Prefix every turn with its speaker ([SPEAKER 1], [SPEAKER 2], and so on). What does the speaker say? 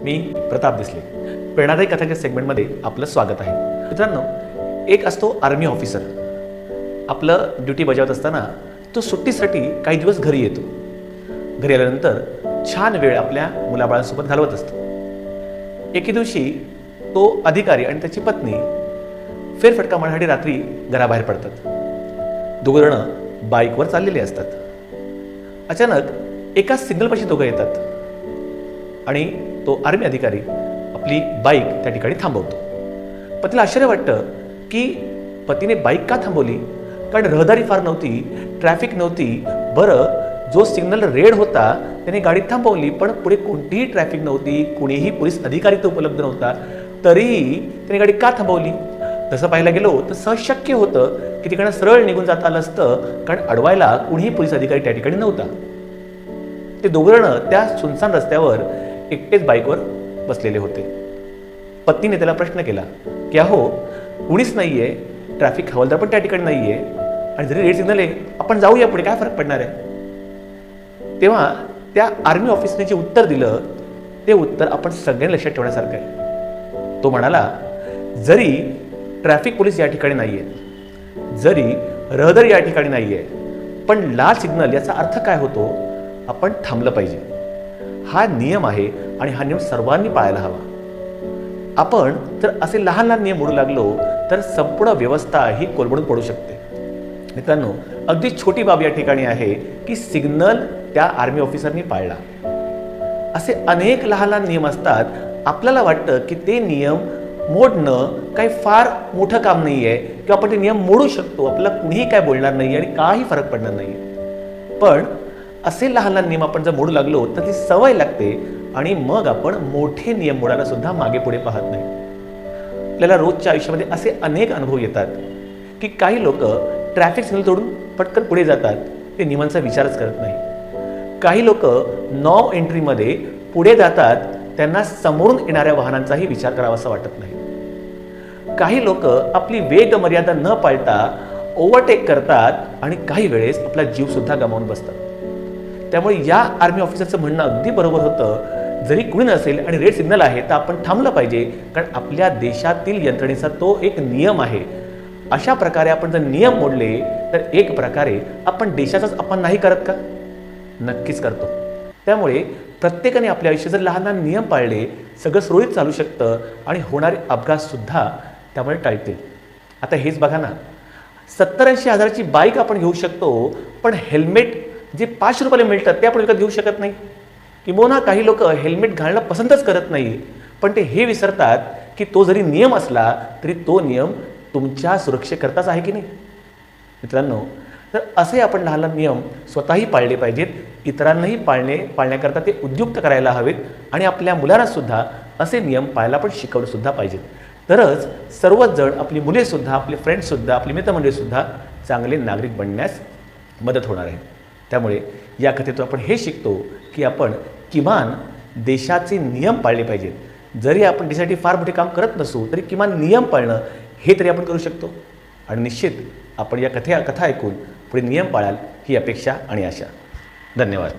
[SPEAKER 1] मी प्रताप दिसले. प्रेरणादायी कथाच्या सेगमेंटमध्ये आपलं स्वागत आहे. मित्रांनो एक असतो आर्मी ऑफिसर आपलं ड्युटी बजावत असताना तो सुट्टीसाठी काही दिवस घरी येतो. घरी आल्यानंतर छान वेळ आपल्या मुलाबाळांसोबत घालवत असतो. एके दिवशी तो अधिकारी आणि त्याची पत्नी फेरफटका मारण्यासाठी रात्री घराबाहेर पडतात. दोघंजणं बाईकवर चाललेले असतात. अचानक एका सिग्नलपाशी दोघं येतात. आणि तो आर्मी अधिकारी आपली बाईक त्या ठिकाणी थांबवतो. पतीला आश्चर्य वाटतं की पतीने बाईक का थांबवली? कारण रहदारी फार नव्हती ट्रॅफिक नव्हती. बरं जो सिग्नल रेड होता त्याने गाडी थांबवली पण पुढे कोणतीही ट्रॅफिक नव्हती कुणीही पोलीस अधिकारी तो उपलब्ध नव्हता. तरीही त्याने गाडी का थांबवली? तसं पाहायला गेलो तर सहज शक्य होतं की तिकडनं सरळ निघून जाता आलं असतं कारण अडवायला कुणीही पोलीस अधिकारी त्या ठिकाणी नव्हता. ते दोघं त्या सुनसान रस्त्यावर एकटेच बाईकवर बसलेले होते. पत्नीने त्याला प्रश्न केला की अहो कुणीच नाहीये ट्रॅफिक हवालदार पण त्या ठिकाणी नाहीये आणि जरी रेड सिग्नल आहे आपण जाऊया पुढे काय फरक पडणार आहे? तेव्हा त्या आर्मी ऑफिसने जे उत्तर दिलं ते उत्तर आपण सगळ्यांनी लक्षात ठेवण्यासारखं आहे. तो म्हणाला जरी ट्रॅफिक पोलीस या ठिकाणी नाहीये जरी रहदारी या ठिकाणी नाहीये पण लाल सिग्नल याचा अर्थ काय होतो आपण थांबलं पाहिजे. हा नियम आहे आणि हा नियम सर्वांनी पाळायला हवा. आपण जर असे लहान लहान नियम मोडू लागलो तर संपूर्ण व्यवस्था ही कोलबडून पडू शकते. मित्रांनो अगदी छोटी बाब या ठिकाणी आहे की सिग्नल त्या आर्मी ऑफिसरनी पाळला. असे अनेक लहान लहान नियम असतात. आपल्याला वाटतं की ते नियम मोडणं काही फार मोठं काम नाही आहे किंवा आपण ते नियम मोडू शकतो. आपल्याला कुणीही काय बोलणार नाही आणि काही फरक पडणार नाही पण असे लहान लहान नियम आपण जर मोडू लागलो तर ती सवय लागते. आणि मग आपण मोठे नियम मोडायला सुद्धा मागे पुढे पाहत नाही. आपल्याला रोजच्या आयुष्यामध्ये असे अनेक अनुभव येतात की काही लोक ट्रॅफिक सिग्नल तोडून पटकन पुढे जातात. ते नियमांचा विचारच करत नाही. काही लोक नॉ एंट्रीमध्ये पुढे जातात. त्यांना समोरून येणाऱ्या वाहनांचाही विचार करावासा वाटत नाही. काही लोक आपली वेग मर्यादा न पाळता ओव्हरटेक करतात. आणि काही वेळेस आपला जीव सुद्धा गमावून बसतात. त्यामुळे या आर्मी ऑफिसरचं म्हणणं अगदी बरोबर होतं. जरी कुणी नसेल आणि रेड सिग्नल आहे तर आपण थांबलं पाहिजे. कारण आपल्या देशातील यंत्रणेचा तो एक नियम आहे. अशा प्रकारे आपण जर नियम मोडले तर एक प्रकारे आपण देशाचाच आपण नाही करत का? नक्कीच करतो. त्यामुळे प्रत्येकाने आपल्या आयुष्यात जर लहान लहान नियम पाळले सगळं सुरळीत चालू शकतं आणि होणारे अपघातसुद्धा त्यामुळे टाळतील. आता हेच बघा ना. सत्तर ऐंशी हजाराची बाईक आपण घेऊ शकतो पण हेल्मेट जे पाच रुपयाला मिळतात ते आपण विकत घेऊ शकत नाही. किंबहुना काही लोक हेल्मेट घालणं पसंतच करत नाही पण ते हे विसरतात की तो जरी नियम असला तरी तो नियम तुमच्या सुरक्षेकरताच आहे की नाही? मित्रांनो तर असे आपण लहान लहान नियम स्वतःही पाळले पाहिजेत. इतरांनाही पाळणे पाळण्याकरता ते उद्युक्त करायला हवेत आणि आपल्या मुलांनासुद्धा असे नियम पाळायला पण शिकवलंसुद्धा पाहिजेत. तरच सर्वच जण आपली मुलेसुद्धा आपले फ्रेंड्ससुद्धा आपली मित्रमंडळीसुद्धा चांगले नागरिक बनण्यास मदत होणार आहे. त्यामुळे या कथेतून आपण हे शिकतो की आपण किमान देशाचे नियम पाळले पाहिजेत. जरी आपण देशासाठी फार मोठे काम करत नसू तरी किमान नियम पाळणं हे तरी आपण करू शकतो. आणि निश्चित आपण या कथे कथा ऐकून पुढे नियम पाळाल ही अपेक्षा आणि आशा. धन्यवाद.